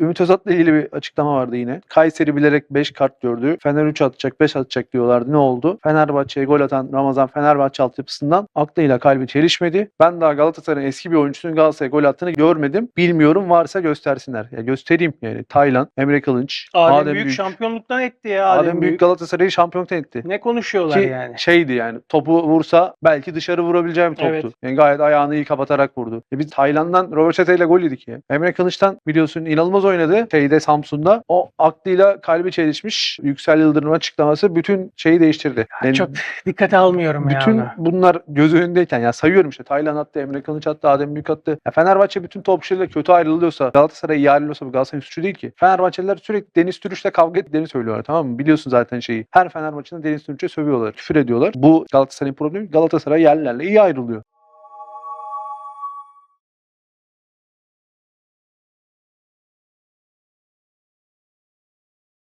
Ümit Özat'la ilgili bir açıklama vardı yine. Kayseri bilerek 5 kart gördü. Fener 3 atacak, 5 atacak diyorlardı. Ne oldu? Fenerbahçe'ye gol atan Ramazan Fenerbahçe altyapısından aklıyla kalbi çelişmedi. Ben daha Galatasaray'ın eski bir oyuncusunun Galatasaray'a gol attığını görmedim. Bilmiyorum varsa göstersinler. Ya göstereyim yani. Taylan, Emre Kılınç, Adem, Büyük, şampiyonluktan etti ya. Adem, Adem Büyük. Büyük Galatasaray'ı şampiyonluktan etti. Ne konuşuyorlar Ki yani? şeydi yani topu vursa belki dışarı vurabileceği bir toptu. Evet. Yani gayet ayağını iyi kapatarak vurdu. E biz Tayland'dan Roveşete ile gol yedik ya. Emre Kılıç'tan biliyorsun inanılmaz oynadı şeyde Samsun'da. O aklıyla kalbi çelişmiş. Yüksel Yıldırım açıklaması bütün şeyi değiştirdi. Yani Çok dikkate almıyorum ya bütün bunlar göz önündeyken ya sayıyorum işte Taylan attı, Emre Kılıç attı, Adem Büyük attı. Ya Fenerbahçe bütün topçularıyla kötü ayrılıyorsa, Galatasaray iyi ayrılıyorsa bu Galatasaray'ın suçu değil ki. Fenerbahçeliler sürekli Deniz Türüş'le kavga ettiklerini söylüyorlar tamam mı? Biliyorsun zaten şeyi. Her Fenerbahçe'nin Deniz Türüş'e sövüyorlar, küfür ediyorlar. Bu Galatasaray'ın problemi. Galatasaray yerlerle iyi ayrılıyor.